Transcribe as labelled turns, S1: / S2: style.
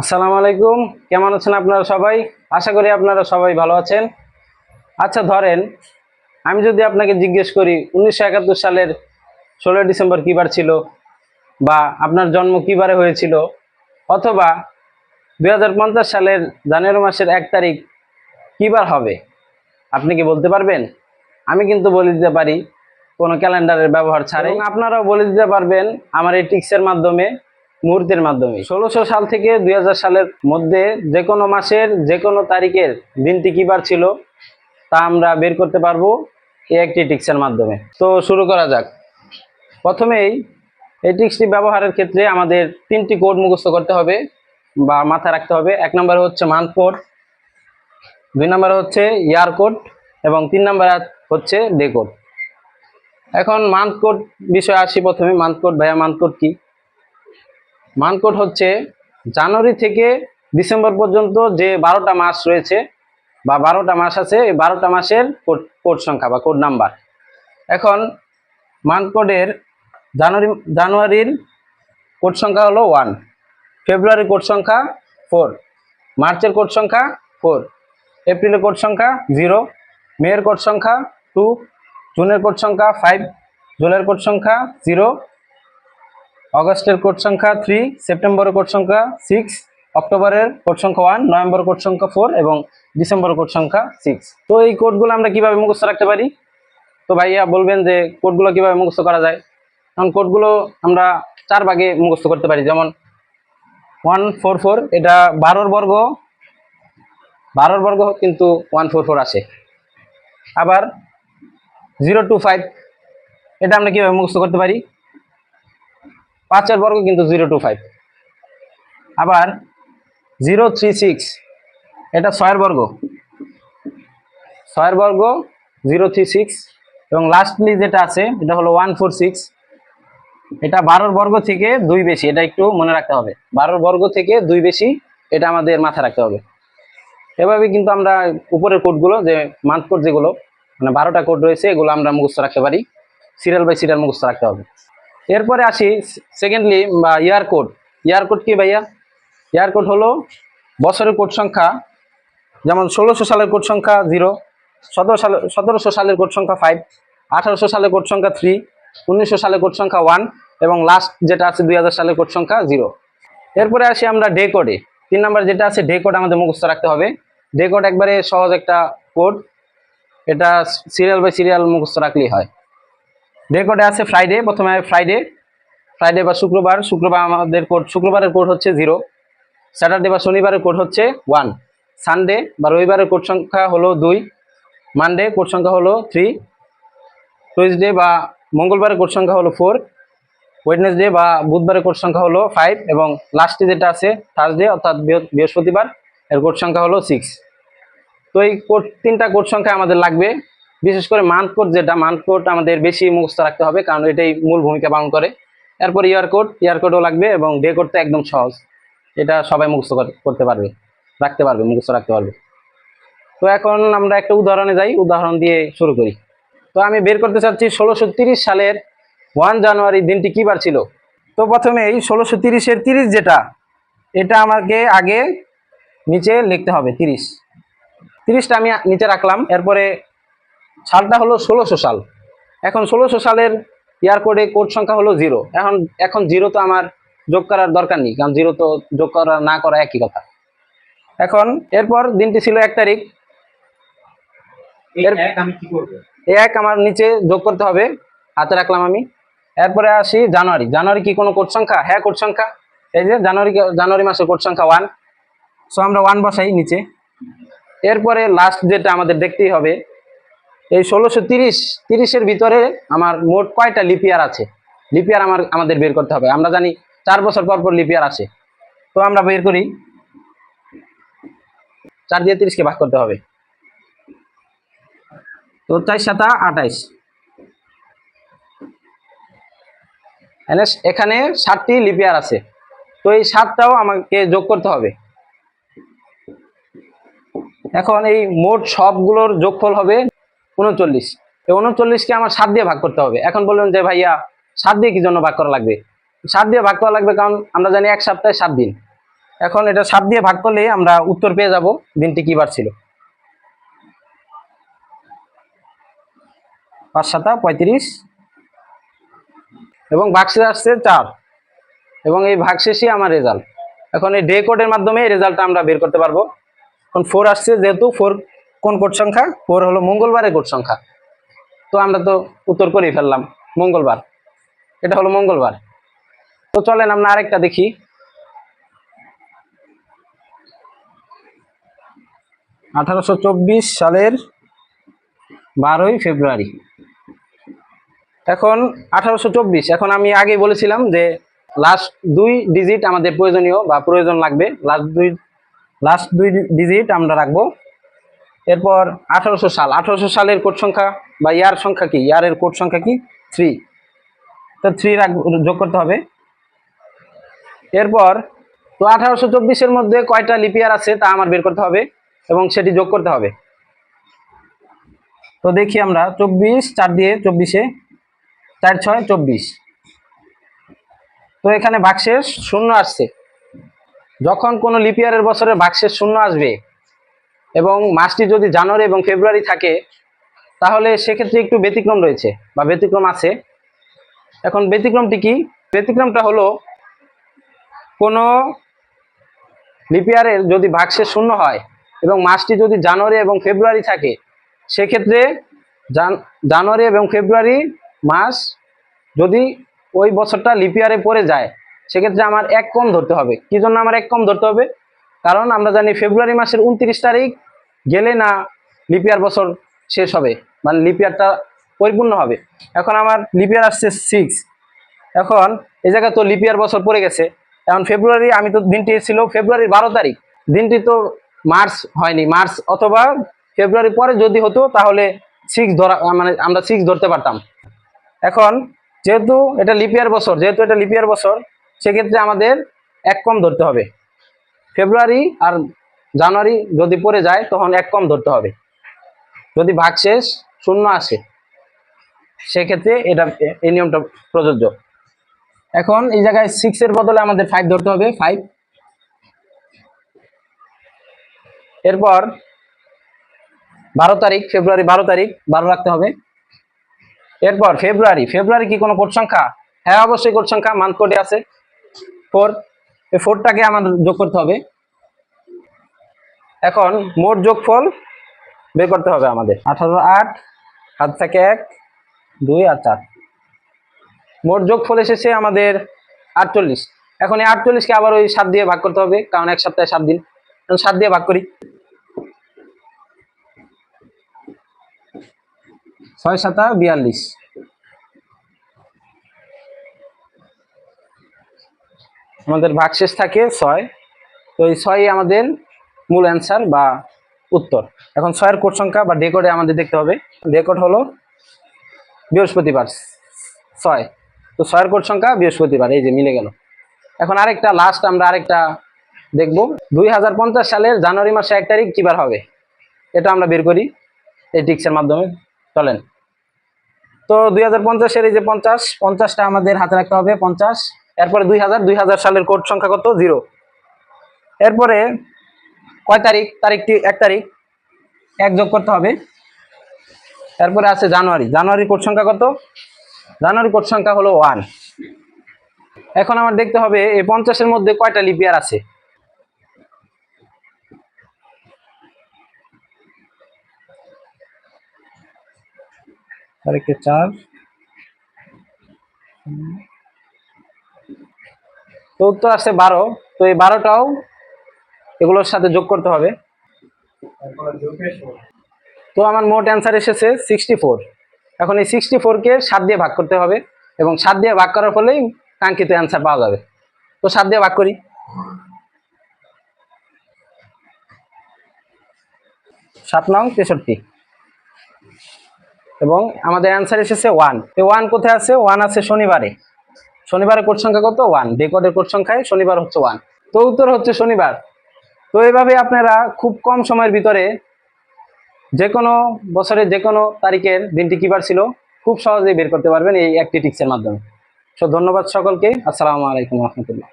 S1: আসসালামু আলাইকুম। কেমন আছেন আপনারা সবাই? আশা করি আপনারা সবাই ভালো আছেন। আচ্ছা ধরেন, আমি যদি আপনাকে জিজ্ঞেস করি, উনিশশো একাত্তর সালের ষোলোই ডিসেম্বর কী বার ছিল? বা আপনার জন্ম কী বারে হয়েছিল? অথবা দু হাজার পঞ্চাশ সালের জানুয়ারি মাসের এক তারিখ কী বার হবে? আপনি কি বলতে পারবেন? আমি কিন্তু বলে দিতে পারি, কোনো ক্যালেন্ডারের ব্যবহার এবং আপনারাও বলে দিতে পারবেন, আমার এই টিক্সের মাধ্যমে মুহূর্তের মাধ্যমে। ষোলোশো সাল থেকে দুই হাজার সালের মধ্যে যে কোনো মাসের যে কোনো তারিখের দিনটি কী বার ছিল তা আমরা বের করতে পারব এই একটি টিক্সের মাধ্যমে। তো শুরু করা যাক। প্রথমেই এই টিক্সটি ব্যবহারের ক্ষেত্রে আমাদের তিনটি কোড মুখস্থ করতে হবে বা মাথায় রাখতে হবে। এক নম্বরে হচ্ছে মান্থ কোড, দুই নম্বরে হচ্ছে ইয়ার কোড এবং তিন নম্বরে হচ্ছে ডে কোড। এখন মান্থ কোড বিষয়ে আসি প্রথমে। মান্থ কোড ভাইয়া, মান্থ কোড কি? মান্থ কোড হচ্ছে জানুয়ারি থেকে ডিসেম্বর পর্যন্ত যে বারোটা মাস রয়েছে বা বারোটা মাস আছে, এই বারোটা মাসের কোড কোড সংখ্যা বা কোড নাম্বার। এখন মান্থ কোডের জানুয়ারি, জানুয়ারির কোড সংখ্যা হলো ওয়ান, ফেব্রুয়ারির কোড সংখ্যা ফোর, মার্চের কোড সংখ্যা ফোর, এপ্রিলের কোড সংখ্যা জিরো, মেয়ের কোড সংখ্যা টু, জুনের কোড সংখ্যা ফাইভ, জুলাইয়ের কোড সংখ্যা জিরো অগস্টের কোড সংখ্যা থ্রি সেপ্টেম্বরের কোড সংখ্যা সিক্স অক্টোবরের কোড সংখ্যা ওয়ান নভেম্বর কোড সংখ্যা ফোর এবং ডিসেম্বর কোড সংখ্যা সিক্স তো এই কোডগুলো আমরা কীভাবে মুখস্থ রাখতে পারি? তো ভাইয়া বলবেন যে কোডগুলো কীভাবে মুখস্থ করা যায়? কারণ কোডগুলো আমরা চার ভাগে মুখস্থ করতে পারি। যেমন ওয়ান ফোর ফোর এটা বারোর বর্গ। বারোর বর্গ কিন্তু ওয়ান ফোর ফোর আসে। আবার জিরো টু ফাইভ এটা আমরা কীভাবে মুখস্থ করতে পারি? পাঁচের বর্গ কিন্তু জিরো টু ফাইভ। আবার জিরো থ্রি সিক্স, এটা ছয়ের বর্গ। ছয়ের বর্গ, জিরো থ্রি সিক্স, এবং লাস্টলি যেটা আছে, এটা হলো ওয়ান ফোর সিক্স। এটা বারোর বর্গ থেকে দুই বেশি, এটা একটু মনে রাখতে হবে। বারোর বর্গ থেকে দুই বেশি, এটা আমাদের মাথায় রাখতে হবে। এভাবে কিন্তু আমরা উপরের কোডগুলো, যে মান্থ কোড যেগুলো মানে বারোটা কোড রয়েছে, এগুলো আমরা মুখস্থ রাখতে পারি। সিরিয়াল বাই সিরিয়াল মুখস্থ রাখতে হবে। এরপরে আসি সেকেন্ডলি বা ইয়ার কোড ইয়ার কোড কি ভাইয়া? ইয়ার কোড হলো বছরের কোড সংখ্যা, যেমন ষোলোশো সালের কোড সংখ্যা জিরো সতেরো সালে, সতেরোশো সালের কোড সংখ্যা ফাইভ আঠারোশো সালের কোড সংখ্যা থ্রি উনিশশো সালের কোড সংখ্যা ওয়ান এবং লাস্ট যেটা আছে দুই হাজার সালের কোড সংখ্যা জিরো এরপরে আসি আমরা ডে কোডে তিন নাম্বার যেটা আছে ডে কোড আমাদের মুখস্থ রাখতে হবে। ডে কোড একবারে সহজ একটা কোড এটা সিরিয়াল বাই সিরিয়াল মুখস্থ রাখলেই হয়। ডে কোডে আছে ফ্রাইডে প্রথমে ফ্রাইডে ফ্রাইডে বা শুক্রবার শুক্রবার আমাদের কোড শুক্রবারের কোড হচ্ছে জিরো স্যাটারডে বা শনিবারের কোড হচ্ছে ওয়ান সানডে বা রবিবারের কোড সংখ্যা হলো দুই মানডে কোড সংখ্যা হলো থ্রি টুইসডে বা মঙ্গলবারের কোড সংখ্যা হলো ফোর ওয়েডনেসডে বা বুধবারের কোড সংখ্যা হলো ফাইভ এবং লাস্টে যেটা আছে থার্সডে অর্থাৎ বৃহস্পতিবার, এর কোড সংখ্যা হলো সিক্স তো এই কোড তিনটা কোড সংখ্যা আমাদের লাগবে। বিশেষ করে মান্থ কোড যেটা মান্থ কোড আমাদের বেশি মুখস্থ রাখতে হবে, কারণ এটাই মূল ভূমিকা পালন করে। এরপর ইয়ার কোড, ইয়ার কোডও লাগবে এবং ডে কোড তো একদম সহজ। এটা সবাই মুখস্থ কর- করতে পারবে, রাখতে পারবে, মুখস্থ রাখতে পারবে। তো এখন আমরা একটা উদাহরণে যাই, উদাহরণ দিয়ে শুরু করি। তো আমি বের করতে চাচ্ছি ষোলোশো সালের ওয়ান জানুয়ারি দিনটি কী বার ছিল? তো প্রথমে এই ষোলোশো তিরিশের তিরিশ যেটা, এটা আমাকে আগে নিচে লিখতে হবে, তিরিশ। তিরিশটা আমি নিচে রাখলাম, এরপরে সালটা হলো ষোলোশো সাল। এখন ষোলোশো সালের ইয়ার কোডে কোড সংখ্যা হলো জিরো। এখন এখন জিরো তো আমার যোগ করার দরকার নেই কারণ জিরো তো যোগ করা না করা একই কথা। এখন এরপর দিনটি ছিল এক তারিখ।
S2: এক
S1: আমার নিচে যোগ করতে হবে হাতে রাখলাম আমি। এরপরে আসি জানুয়ারি। জানুয়ারি কি কোনো কোড সংখ্যা? হ্যাঁ কোড সংখ্যা। এই যে জানুয়ারি জানুয়ারি মাসে কোড সংখ্যা ওয়ান সো আমরা ওয়ান বসাই নিচে। এরপরে লাস্ট যেটা আমাদের দেখতেই হবে এই ষোলোশো তিরিশ, তিরিশের ভিতরে আমার মোট কয়টা লিপিয়ার আছে? লিপিয়ার আমার, আমাদের বের করতে হবে। আমরা জানি চার বছর পর পর লিপিয়ার আছে। তো আমরা বের করি। চার দিয়ে তিরিশকে ভাগ করতে হবে। তো চার সাতা আঠাইশ। এখানে সাতটি লিপিয়ার আছে। তো এই সাতটাও আমাকে যোগ করতে হবে। এখন এই মোট সবগুলোর যোগফল হবে উনচল্লিশ এই উনচল্লিশকে আমার সাত দিয়ে ভাগ করতে হবে। এখন বললেন যে, ভাইয়া, সাত দিয়ে কি জন্য ভাগ করা লাগবে? সাত দিয়ে ভাগ করা লাগবে কারণ আমরা জানি এক সপ্তাহে সাত দিন। এখন এটা সাত দিয়ে ভাগ করলে আমরা উত্তর পেয়ে যাব দিনটি কি বার ছিল। পাঁচ সাতা, পঁয়ত্রিশ। এবং ভাগশেষ আসছে চার। এবং এই ভাগশেষই আমার রেজাল্ট। এখন এই ডে কোডের মাধ্যমে রেজাল্টটা আমরা বের করতে পারব। এখন ফোর আসছে, যেহেতু ফোর কোন কোট সংখ্যা? ফোর হলো মঙ্গলবারের কোট সংখ্যা। তো আমরা তো উত্তর করেই ফেললাম, মঙ্গলবার। এটা হলো মঙ্গলবার। তো চলেন আমরা আরেকটা দেখি। আঠারোশো চব্বিশ সালের বারোই ফেব্রুয়ারি। এখন আঠারোশো চব্বিশ, এখন আমি আগে বলেছিলাম যে লাস্ট দুই ডিজিট আমাদের প্রয়োজনীয় বা প্রয়োজন লাগবে। লাস্ট দুই লাস্ট দুই ডিজিট আমরা রাখব। এরপর আঠারোশো সাল। আঠারোশো সালের কোড সংখ্যা বা ইয়ার সংখ্যা কি? ইয়ারের কোড সংখ্যা কি? থ্রি তো থ্রি যোগ করতে হবে। এরপর তো আঠারোশো চব্বিশের মধ্যে কয়টা লিপিয়ার আছে তা আমার বের করতে হবে এবং সেটি যোগ করতে হবে। তো দেখি আমরা, চব্বিশ, চার দিয়ে চব্বিশে, চার, ছয়, চব্বিশ। তো এখানে ভাগশেষ শূন্য আসছে। যখন কোনো লিপিয়ারের বছরের ভাগশেষ শূন্য আসবে এবং মাসটি যদি জানুয়ারি এবং ফেব্রুয়ারি থাকে, তাহলে সেক্ষেত্রে একটু ব্যতিক্রম রয়েছে, বা ব্যতিক্রম আছে। এখন ব্যতিক্রমটি কি? ব্যতিক্রমটা হলো, কোনো লিপিয়ারের যদি ভাগশেষ শূন্য হয় এবং মাসটি যদি জানুয়ারি এবং ফেব্রুয়ারি থাকে, সেক্ষেত্রে জানুয়ারি এবং ফেব্রুয়ারি মাস যদি ওই বছরটা লিপিয়ারে পড়ে যায়, সেক্ষেত্রে আমার এক কম ধরতে হবে। কি জন্য আমার এক কম ধরতে হবে? কারণ আমরা জানি ফেব্রুয়ারি মাসের উনত্রিশ তারিখ গেলে না লিপিয়ার বছর শেষ হবে মানে লিপিয়ারটা পরিপূর্ণ হবে। এখন আমার লিপিয়ার আসছে সিক্স এখন এই জায়গায় তো লিপিয়ার বছর পড়ে গেছে। এখন ফেব্রুয়ারি, আমি তো দিনটি ছিল ফেব্রুয়ারির বারো তারিখ। দিনটি তো মার্চ হয়নি, মার্চ অথবা ফেব্রুয়ারি পরে যদি হতো তাহলে সিক্স ধরা মানে আমরা সিক্স ধরতে পারতাম। এখন যেহেতু এটা লিপিয়ার বছর, যেহেতু এটা লিপিয়ার বছর, সেক্ষেত্রে আমাদের এক কম ধরতে হবে। ফেব্রুয়ারি আর জানুয়ারি যদি পড়ে যায়, তখন এক কম ধরতে হবে। যদি ভাগশেষ শূন্য আসে, সেক্ষেত্রে এটা এই নিয়মটা প্রযোজ্য। এখন এই জায়গায় সিক্স এর বদলে আমাদের ফাইভ ধরতে হবে ফাইভ এরপর বারো তারিখ, ফেব্রুয়ারি বারো তারিখ, বারো রাখতে হবে। এরপর ফেব্রুয়ারি ফেব্রুয়ারি কি কোনো কোড সংখ্যা? হ্যাঁ অবশ্যই কোড সংখ্যা মান্থ কোডে আছে। ফোর এই ফোরটাকে আমাদের যোগ করতে হবে। এখন মোট যোগফল বের করতে হবে আমাদের। আঠারো আট হাত থেকে এক, দুই আর চার। মোট যোগফল এসেছে আমাদের আটচল্লিশ। এখন এই আটচল্লিশকে আবার ওই সাত দিয়ে ভাগ করতে হবে, কারণ এক সপ্তাহে সাত দিন। সাত দিয়ে ভাগ করি। ছয় সাতা বিয়াল্লিশ। আমাদের ভাগশেষ থাকে ছয়। তো এই ছয়ই আমাদের মূল অ্যান্সার বা উত্তর। এখন ছয়ের কোট সংখ্যা বা ডেকোডে আমাদের দেখতে হবে। ডেকোড হলো বৃহস্পতিবার, ছয়। তো ছয়ের কোট সংখ্যা বৃহস্পতিবার, এই যে মিলে গেল। এখন আরেকটা লাস্ট আমরা আরেকটা দেখব। দুই হাজার পঞ্চাশ সালের জানুয়ারি মাসে এক তারিখ কিবার হবে? এটা আমরা বের করি এই টিক্সের মাধ্যমে। চলেন। তো দুই হাজার পঞ্চাশের এই যে পঞ্চাশ, পঞ্চাশটা আমাদের হাতে রাখতে হবে, পঞ্চাশ। এরপরে দুই হাজার দুই হাজার সালের কোড সংখ্যা কত? জিরো। এরপরে কয় তারিখ? তারিখটি এক তারিখ। এক যোগ করতে হবে। এরপরে আছে জানুয়ারি। জানুয়ারি কোড সংখ্যা কত? জানুয়ারি কোড সংখ্যা হলো ওয়ান। এখন আমার দেখতে হবে এই পঞ্চাশের মধ্যে কয়টা লিপিয়ার আছে? তারিখে চার। তো উত্তর আসছে বারো। তো এই বারোটাও এগুলোর সাথে যোগ করতে হবে। তো আমার মোট অ্যান্সার এসেছে সিক্সটি ফোর এখন এই সিক্সটি ফোরকে সাত দিয়ে ভাগ করতে হবে এবং সাত দিয়ে ভাগ করার ফলেই কাঙ্ক্ষিত অ্যান্সার পাওয়া যাবে। তো সাত দিয়ে ভাগ করি। সাত নং তেষট্টি। এবং আমাদের অ্যান্সার এসেছে ওয়ান এই ওয়ান কোথায় আছে? ওয়ান আছে শনিবারে। শনিবারের কোড সংখ্যা কত? ওয়ান রেকর্ডের কোড সংখ্যায় শনিবার হচ্ছে ওয়ান তো উত্তর হচ্ছে শনিবার। তো এভাবে আপনারা খুব কম সময়ের ভিতরে যে কোনো বছরের যে কোনো তারিখের দিনটি কিবার ছিল, খুব সহজেই বের করতে পারবেন এই একটি টিক্সের মাধ্যমে। সো ধন্যবাদ সকলকে। আসসালামু আলাইকুম রহমতুল্লাহ।